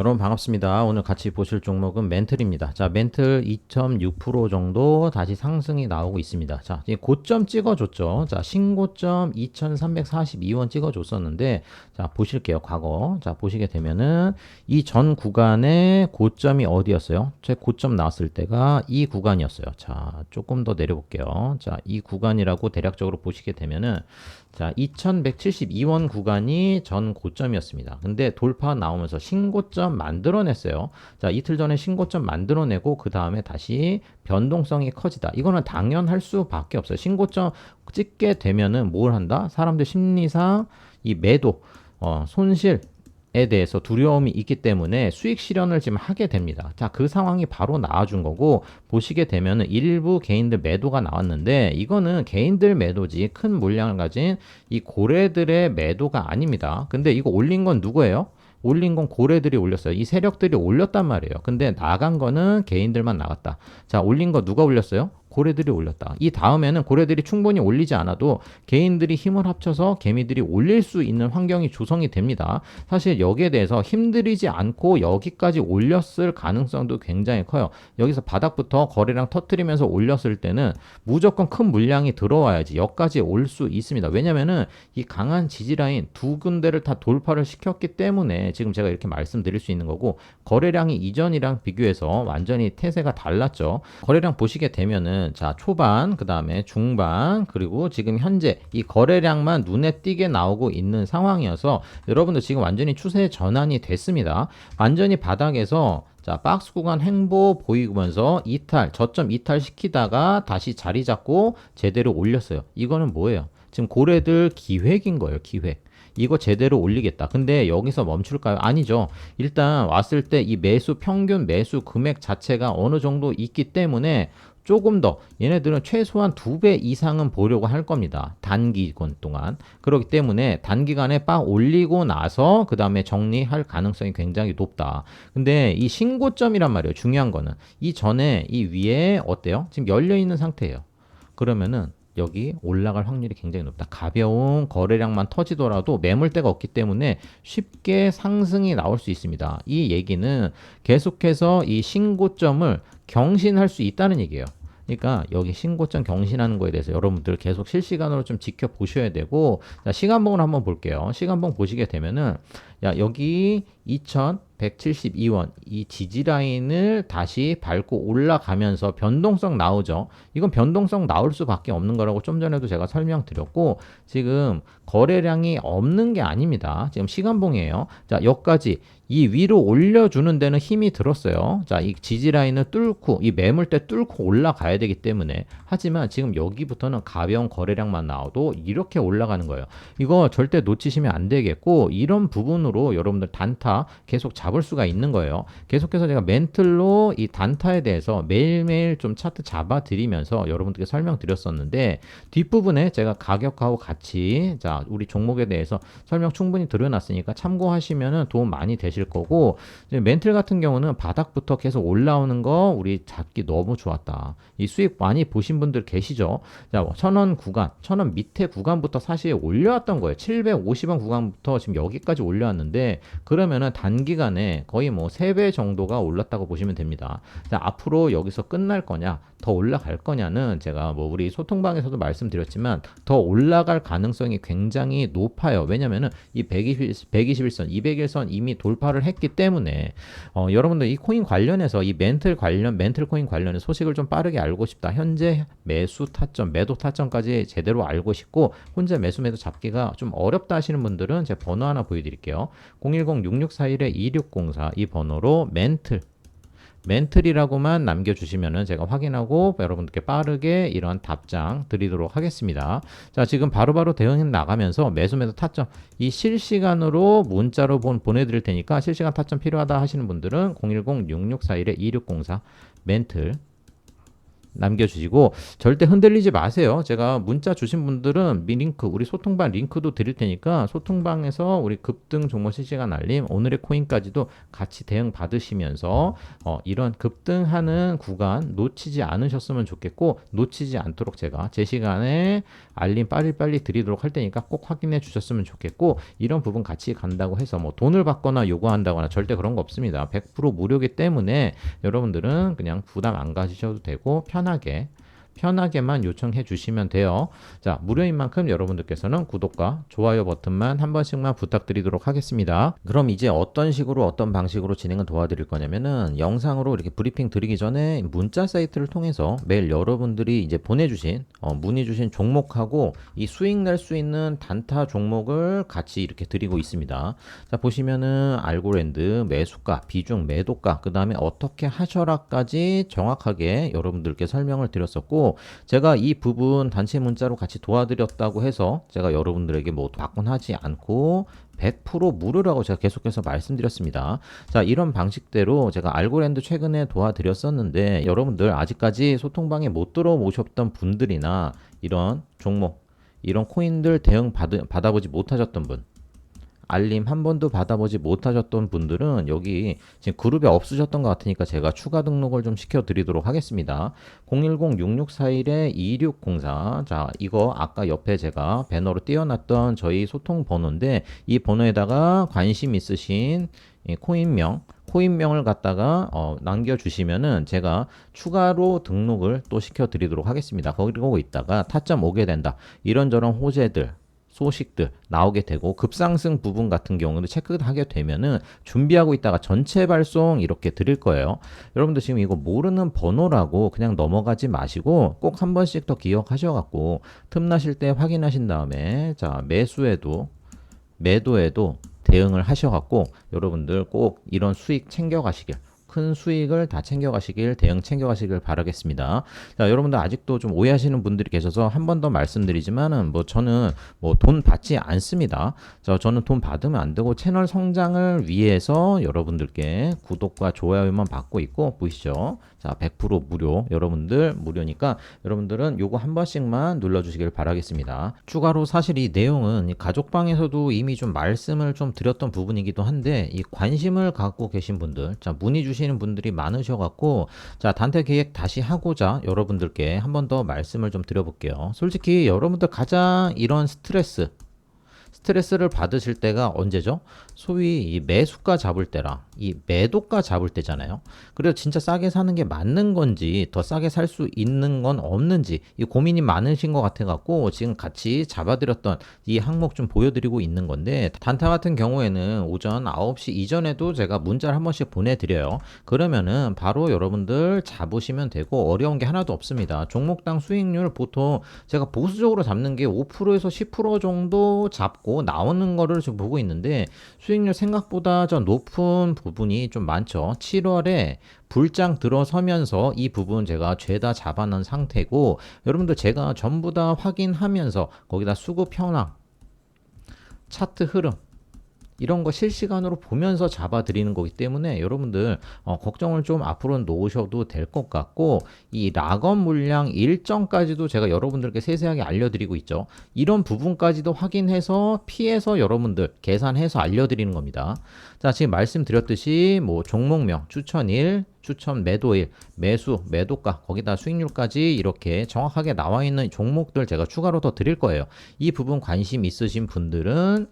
여러분 반갑습니다. 오늘 같이 보실 종목은 멘틀입니다. 자, 멘틀 2.6% 정도 다시 상승이 나오고 있습니다. 자, 이제 고점 찍어줬죠. 자, 신고점 2,342원 찍어줬었는데, 자, 보실게요. 과거. 자, 보시게 되면은 이 전 구간의 고점이 어디였어요? 제 고점 나왔을 때가 이 구간이었어요. 자, 조금 더 내려볼게요. 자, 이 구간이라고 대략적으로 보시게 되면은 자, 2172원 구간이 전 고점이었습니다. 근데 돌파 나오면서 신고점 만들어냈어요. 자, 이틀 전에 신고점 만들어내고 그 다음에 다시 변동성이 커지다. 이거는 당연할 수밖에 없어요. 신고점 찍게 되면은 뭘 한다? 사람들 심리상 이 매도, 어, 손실, 에 대해서 두려움이 있기 때문에 수익 실현을 지금 하게 됩니다. 자, 그 상황이 바로 나와준 거고, 보시게 되면은 일부 개인들 매도가 나왔는데, 이거는 개인들 매도지 큰 물량을 가진 이 고래들의 매도가 아닙니다. 근데 이거 올린 건 누구예요? 올린 건 고래들이 올렸어요. 이 세력들이 올렸단 말이에요. 근데 나간 거는 개인들만 나갔다. 자, 올린 거 누가 올렸어요? 고래들이 올렸다. 이 다음에는 고래들이 충분히 올리지 않아도 개인들이 힘을 합쳐서 개미들이 올릴 수 있는 환경이 조성이 됩니다. 사실 여기에 대해서 힘들이지 않고 여기까지 올렸을 가능성도 굉장히 커요. 여기서 바닥부터 거래량 터트리면서 올렸을 때는 무조건 큰 물량이 들어와야지 여기까지 올 수 있습니다. 왜냐면은 이 강한 지지라인 두 군데를 다 돌파를 시켰기 때문에 지금 제가 이렇게 말씀드릴 수 있는 거고 거래량이 이전이랑 비교해서 완전히 태세가 달랐죠. 거래량 보시게 되면은 보면은 자 초반 그 다음에 중반 그리고 지금 현재 이 거래량만 눈에 띄게 나오고 있는 상황이어서 여러분들 지금 완전히 추세 전환이 됐습니다. 완전히 바닥에서 자, 박스 구간 행보 보이면서 이탈, 저점 이탈 시키다가 다시 자리 잡고 제대로 올렸어요. 이거는 뭐예요? 지금 고래들 기획인 거예요, 기획. 이거 제대로 올리겠다. 근데 여기서 멈출까요? 아니죠. 일단 왔을 때 이 매수 평균 매수 금액 자체가 어느 정도 있기 때문에 조금 더 얘네들은 최소한 두 배 이상은 보려고 할 겁니다. 단기간 동안. 그렇기 때문에 단기간에 빡 올리고 나서 그 다음에 정리할 가능성이 굉장히 높다. 근데 이 신고점이란 말이에요. 중요한 거는 이 전에 이 위에 어때요? 지금 열려 있는 상태예요. 그러면은 여기 올라갈 확률이 굉장히 높다. 가벼운 거래량만 터지더라도 매물대가 없기 때문에 쉽게 상승이 나올 수 있습니다. 이 얘기는 계속해서 이 신고점을 경신할 수 있다는 얘기예요. 그러니까 여기 신고점 경신하는 거에 대해서 여러분들 계속 실시간으로 좀 지켜보셔야 되고 자, 시간봉을 한번 볼게요. 시간봉 보시게 되면은 야 여기 2172원 이 지지 라인을 다시 밟고 올라가면서 변동성 나오죠. 이건 변동성 나올 수밖에 없는 거라고 좀 전에도 제가 설명드렸고 지금 거래량이 없는 게 아닙니다. 지금 시간봉이에요. 자, 여기까지 이 위로 올려주는 데는 힘이 들었어요. 자, 이 지지 라인을 뚫고 이 매물대 뚫고 올라가야 되기 때문에 하지만 지금 여기부터는 가벼운 거래량만 나와도 이렇게 올라가는 거예요. 이거 절대 놓치시면 안 되겠고 이런 부분으로 여러분들 단타 계속 잡을 수가 있는 거예요. 계속해서 제가 멘틀로 이 단타에 대해서 매일매일 좀 차트 잡아 드리면서 여러분들께 설명드렸었는데 뒷부분에 제가 가격하고 같이 자, 우리 종목에 대해서 설명 충분히 드려놨으니까 참고하시면 도움 많이 되실 거고 멘틀 같은 경우는 바닥부터 계속 올라오는 거 우리 잡기 너무 좋았다. 이 수익 많이 보신 분들 계시죠? 자, 천원 구간, 천원 밑에 구간부터 사실 올려왔던 거예요. 750원 구간부터 지금 여기까지 올려왔는데 그러면은 단기간에 거의 뭐 3배 정도가 올랐다고 보시면 됩니다. 자, 앞으로 여기서 끝날 거냐, 더 올라갈 거냐는 제가 뭐 우리 소통방에서도 말씀드렸지만 더 올라갈 가능성이 굉장히 높아요. 왜냐면은 이 120, 121선, 200일선 이미 돌파 돌파를 했기 때문에 어, 여러분들 이 코인 관련해서 이 멘틀 관련 멘틀 코인 관련해 소식을 좀 빠르게 알고 싶다. 현재 매수 타점, 매도 타점까지 제대로 알고 싶고 혼자 매수 매도 잡기가 좀 어렵다 하시는 분들은 제 번호 하나 보여드릴게요. 010-6641-2604이 번호로 멘틀 멘틀이라고만 남겨주시면은 제가 확인하고 여러분들께 빠르게 이런 답장 드리도록 하겠습니다. 자, 지금 바로바로 대응해 나가면서 매수 매도 타점 이 실시간으로 문자로 본, 보내드릴 테니까 실시간 타점 필요하다 하시는 분들은 010-6641-2604 멘틀 남겨주시고 절대 흔들리지 마세요. 제가 문자 주신 분들은 미 링크 우리 소통방 링크도 드릴 테니까 소통방에서 우리 급등 종목 실시간 알림 오늘의 코인까지도 같이 대응 받으시면서 어, 이런 급등하는 구간 놓치지 않으셨으면 좋겠고 놓치지 않도록 제가 제 시간에 알림 빨리빨리 드리도록 할 테니까 꼭 확인해 주셨으면 좋겠고 이런 부분 같이 간다고 해서 뭐 돈을 받거나 요구한다거나 절대 그런 거 없습니다. 100% 무료기 때문에 여러분들은 그냥 부담 안 가지셔도 되고 편하게 편하게만 요청해 주시면 돼요. 자, 무료인 만큼 여러분들께서는 구독과 좋아요 버튼만 한 번씩만 부탁드리도록 하겠습니다. 그럼 이제 어떤 식으로 어떤 방식으로 진행을 도와드릴 거냐면은 영상으로 이렇게 브리핑 드리기 전에 문자 사이트를 통해서 매일 여러분들이 이제 보내주신 어, 문의 주신 종목하고 이 수익 낼 수 있는 단타 종목을 같이 이렇게 드리고 있습니다. 자, 보시면은 알고랜드 매수가, 비중, 매도가, 그 다음에 어떻게 하셔라까지 정확하게 여러분들께 설명을 드렸었고 제가 이 부분 단체 문자로 같이 도와드렸다고 해서 제가 여러분들에게 뭐 바꾼하지 않고 100% 무료라고 제가 계속해서 말씀드렸습니다. 자, 이런 방식대로 제가 알고랜드 최근에 도와드렸었는데 여러분들 아직까지 소통방에 못 들어오셨던 분들이나 이런 종목, 이런 코인들 대응 받, 받아보지 못하셨던 분, 알림 한 번도 받아보지 못하셨던 분들은 여기 지금 그룹에 없으셨던 것 같으니까 제가 추가 등록을 좀 시켜드리도록 하겠습니다. 010-6641-2604. 자, 이거 아까 옆에 제가 배너로 띄워놨던 저희 소통 번호인데 이 번호에다가 관심 있으신 이 코인명, 코인명을 갖다가 어, 남겨주시면은 제가 추가로 등록을 또 시켜드리도록 하겠습니다. 거기고 있다가 타점 오게 된다. 이런저런 호재들, 소식들 나오게 되고 급상승 부분 같은 경우는 체크하게 되면은 준비하고 있다가 전체 발송 이렇게 드릴 거예요. 여러분들 지금 이거 모르는 번호라고 그냥 넘어가지 마시고 꼭 한 번씩 더 기억하셔 갖고 틈나실 때 확인하신 다음에 자 매수에도 매도에도 대응을 하셔 갖고 여러분들 꼭 이런 수익 챙겨 가시길 큰 수익을 다 챙겨가시길 대응 챙겨가시길 바라겠습니다. 자, 여러분들 아직도 좀 오해하시는 분들이 계셔서 한 번 더 말씀드리지만은 뭐 저는 뭐 돈 받지 않습니다. 자, 저는 돈 받으면 안 되고 채널 성장을 위해서 여러분들께 구독과 좋아요만 받고 있고 보이시죠? 자, 100% 무료. 여러분들 무료니까 여러분들은 요거 한 번씩만 눌러주시길 바라겠습니다. 추가로 사실 이 내용은 가족방에서도 이미 좀 말씀을 좀 드렸던 부분이기도 한데 이 관심을 갖고 계신 분들, 자, 문의 주 시는 분들이 많으셔갖고 자, 단태 계획 다시 하고자 여러분들께 한 번 더 말씀을 좀 드려볼게요. 솔직히 여러분들 가장 이런 스트레스, 스트레스를 받으실 때가 언제죠? 소위 이 매수가 잡을 때랑 이 매도가 잡을 때잖아요. 그래서 진짜 싸게 사는 게 맞는 건지 더 싸게 살 수 있는 건 없는지 이 고민이 많으신 것 같아 갖고 지금 같이 잡아드렸던 이 항목 좀 보여드리고 있는 건데 단타 같은 경우에는 오전 9시 이전에도 제가 문자를 한 번씩 보내드려요. 그러면은 바로 여러분들 잡으시면 되고 어려운 게 하나도 없습니다. 종목당 수익률 보통 제가 보수적으로 잡는 게 5%에서 10% 정도 잡고 나오는 거를 지금 보고 있는데 수익률 생각보다 저 높은 부분이 좀 많죠. 7월에 불장 들어서면서 이 부분 제가 죄다 잡아놓은 상태고 여러분들 제가 전부 다 확인하면서 거기다 수급 현황 차트 흐름 이런 거 실시간으로 보면서 잡아드리는 거기 때문에 여러분들 어, 걱정을 좀 앞으로 놓으셔도 될 것 같고 이 락업 물량 일정까지도 제가 여러분들께 세세하게 알려드리고 있죠. 이런 부분까지도 확인해서 피해서 여러분들 계산해서 알려드리는 겁니다. 자 지금 말씀드렸듯이 뭐 종목명 추천일 추천 매도일, 매수, 매도가, 거기다 수익률까지 이렇게 정확하게 나와 있는 종목들 제가 추가로 더 드릴 거예요. 이 부분 관심 있으신 분들은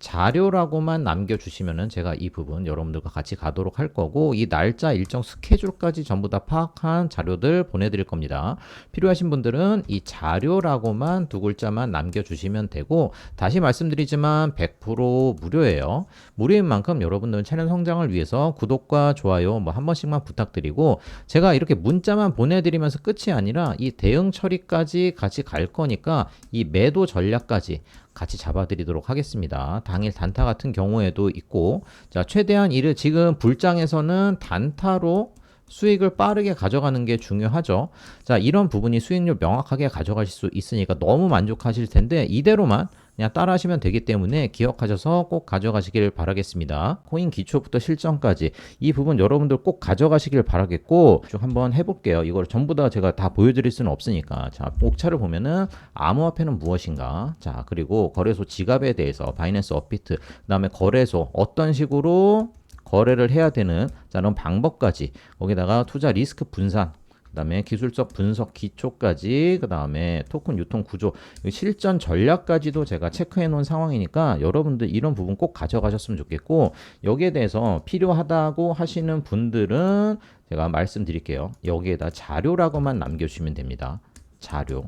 자료라고만 남겨주시면은 제가 이 부분 여러분들과 같이 가도록 할 거고 이 날짜 일정 스케줄까지 전부 다 파악한 자료들 보내드릴 겁니다. 필요하신 분들은 이 자료라고만 두 글자만 남겨주시면 되고 다시 말씀드리지만 100% 무료예요. 무료인 만큼 여러분들 채널 성장을 위해서 구독과 좋아요 뭐 한 번씩만 부탁드리고 제가 이렇게 문자만 보내드리면서 끝이 아니라 이 대응 처리까지 같이 갈 거니까 이 매도 전략까지 같이 잡아드리도록 하겠습니다. 당일 단타 같은 경우에도 있고, 자, 최대한 이를 지금 불장에서는 단타로 수익을 빠르게 가져가는 게 중요하죠. 자, 이런 부분이 수익률 명확하게 가져가실 수 있으니까 너무 만족하실 텐데 이대로만 그냥 따라 하시면 되기 때문에 기억하셔서 꼭 가져가시길 바라겠습니다. 코인 기초부터 실전까지 이 부분 여러분들 꼭 가져가시길 바라겠고 쭉 한번 해볼게요. 이걸 전부 다 제가 다 보여드릴 수는 없으니까 자, 옥차를 보면은 암호화폐는 무엇인가 자, 그리고 거래소 지갑에 대해서 바이낸스 업비트 그 다음에 거래소 어떤 식으로 거래를 해야 되는 자, 이런 방법까지 거기다가 투자 리스크 분산 그다음에 기술적 분석 기초까지 그다음에 토큰 유통 구조 실전 전략까지도 제가 체크해 놓은 상황이니까 여러분들 이런 부분 꼭 가져가셨으면 좋겠고 여기에 대해서 필요하다고 하시는 분들은 제가 말씀드릴게요. 여기에다 자료라고만 남겨주시면 됩니다. 자료.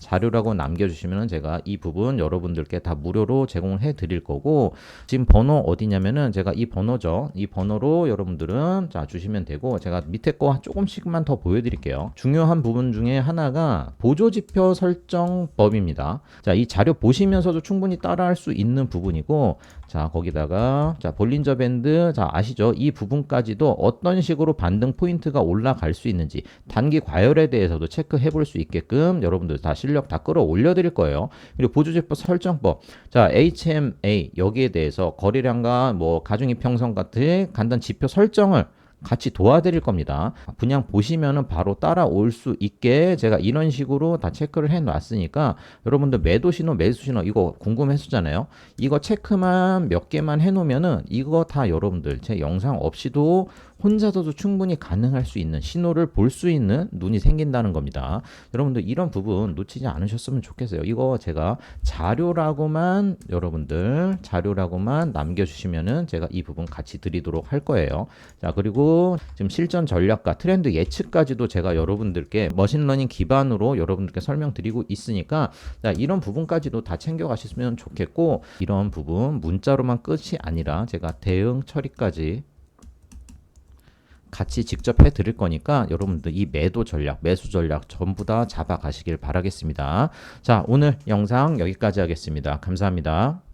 자료라고 남겨주시면 제가 이 부분 여러분들께 다 무료로 제공을 해 드릴 거고 지금 번호 어디냐면은 제가 이 번호죠. 이 번호로 여러분들은 자 주시면 되고 제가 밑에 거 조금씩만 더 보여드릴게요. 중요한 부분 중에 하나가 보조지표 설정법입니다. 자이 자료 보시면서도 충분히 따라할 수 있는 부분이고 자 거기다가 자 볼린저 밴드 자 아시죠? 이 부분까지도 어떤 식으로 반등 포인트가 올라갈 수 있는지 단기 과열에 대해서도 체크해 볼 수 있게끔 여러분들 다 실력 다 끌어올려 드릴 거예요 그리고 보조지표 설정법 자 HMA 여기에 대해서 거래량과 뭐 가중이 평선 같은 간단 지표 설정을 같이 도와드릴 겁니다. 그냥 보시면은 바로 따라올 수 있게 제가 이런 식으로 다 체크를 해 놨으니까 여러분들 매도 신호, 매수 신호 이거 궁금했었잖아요. 이거 체크만 몇 개만 해 놓으면은 이거 다 여러분들 제 영상 없이도 혼자서도 충분히 가능할 수 있는 신호를 볼 수 있는 눈이 생긴다는 겁니다. 여러분들 이런 부분 놓치지 않으셨으면 좋겠어요. 이거 제가 자료라고만 여러분들 자료라고만 남겨주시면은 제가 이 부분 같이 드리도록 할 거예요. 자 그리고 지금 실전 전략과 트렌드 예측까지도 제가 여러분들께 머신러닝 기반으로 여러분들께 설명드리고 있으니까 자 이런 부분까지도 다 챙겨가셨으면 좋겠고 이런 부분 문자로만 끝이 아니라 제가 대응 처리까지 같이 직접 해 드릴 거니까 여러분들 이 매도 전략, 매수 전략 전부 다 잡아 가시길 바라겠습니다. 자, 오늘 영상 여기까지 하겠습니다. 감사합니다.